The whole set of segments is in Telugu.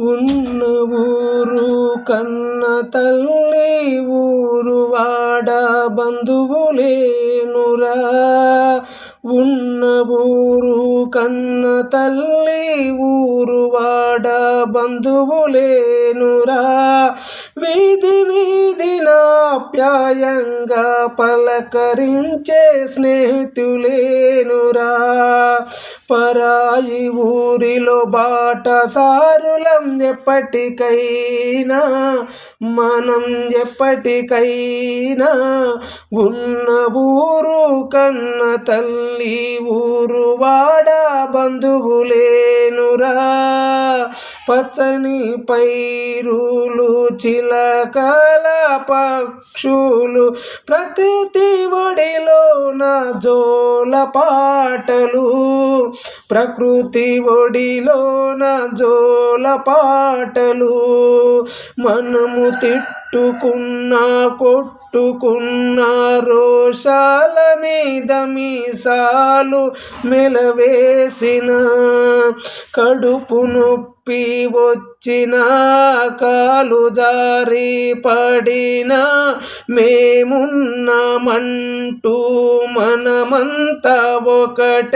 ఉన్న ఊరు కన్న తల్లి ఊరు వాడ బంధువులేనురా ఉన్న ఊరు కన్న తల్లి ఊరు వాడ బంధువులేనురా వీధి ఆప్యాయంగా పలకరించే స్నేహితులేనురా. పరాయి ఊరిలో బాట సారులం ఎప్పటికైనా మనం ఎప్పటికైనా ఉన్న ఊరు కన్న తల్లి ఊరు వాడ బంధువులేనురా. పచ్చని పైరులు చిలకల పక్షులు ప్రకృతి ఒడిలోన జోల పాటలు. ప్రకృతి ఒడిలోన జోల పాటలు. మనము తిట్టు కొట్టుకున్న రోషాల మీద మీసాలు మెలవేసిన కడుపు నొప్పి వచ్చిన కాలు జారి పడిన మేమున్నామంటూ మనమంతా ఒకటేనంటూ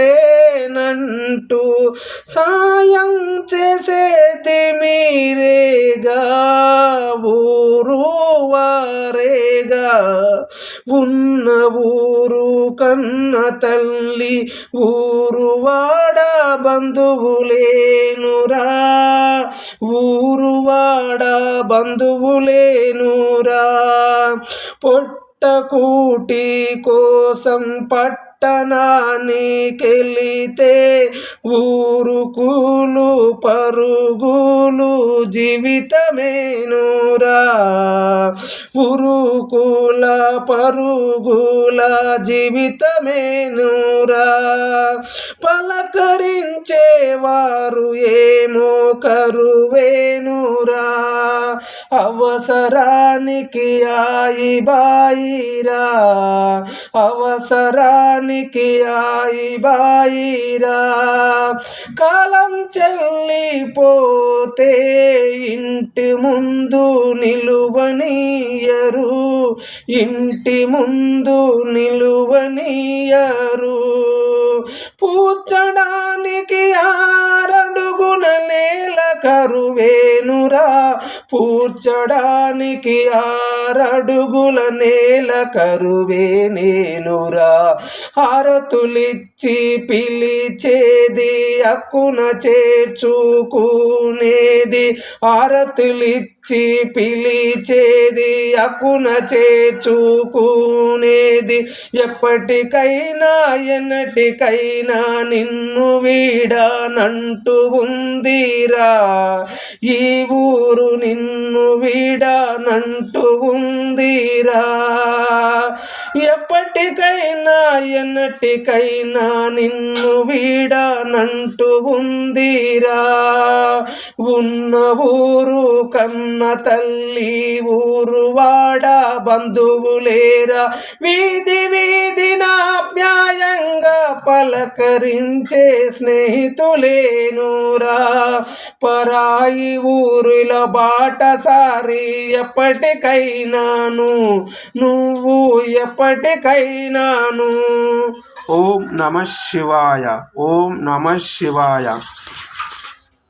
సాయం చేసేది మీరే. ఉన్న ఊరు కన్న తల్లి ఊరు వాడ బంధువులేనురా ఊరు వాడ బంధువులేనురా పొట్టకూటి కోసం పట్టణానికెళితే ఊరుకులు పరుగులు జీవితమేనురా. ఉరుకుల పరుగుల జీవితమేనురా. పలకరించేవారు ఏమో కరువేనురా. అవసరానికి ఆయి బాయిరా. అవసరానికి ఆయి బాయిరా. కాలం చెల్లిపోతే ఇంటి ముందు నిలువనీయరు. ఇంటి ముందు నిలువనీయరు. పూచడానికి ఆరడుగున నేల కరువేనురా. పూర్చడానికి ఆరడుగుల నేల కరువే నేనురా. హారతులిచ్చి పిలిచేది అక్కున చేర్చుకునేది. హారతులిచ్చి పిలిచేది అక్కున చేర్చుకునేది. ఎప్పటికైనా ఎన్నటికైనా నిన్ను వీడానంటూ ఉందిరా. ఈ ఊరు నిన్ను వీడానంటూ ఉందిరా. ఎప్పటికైనా ఎన్నటికైనా నిన్ను వీడానంటూ ఉందిరా. ఉన్న ఊరు కన్న తల్లి ఊరు వాడ బంధువులేరా. వీధి ఆప్యాయంగా పలకరించే స్నేహితులేనురా. పరాయి ఊరిల బాటసారి ఎప్పటికైనాను నువ్వు ఎప్పటికైనాను. ఓం నమ శివాయ ఓం నమ శివాయ.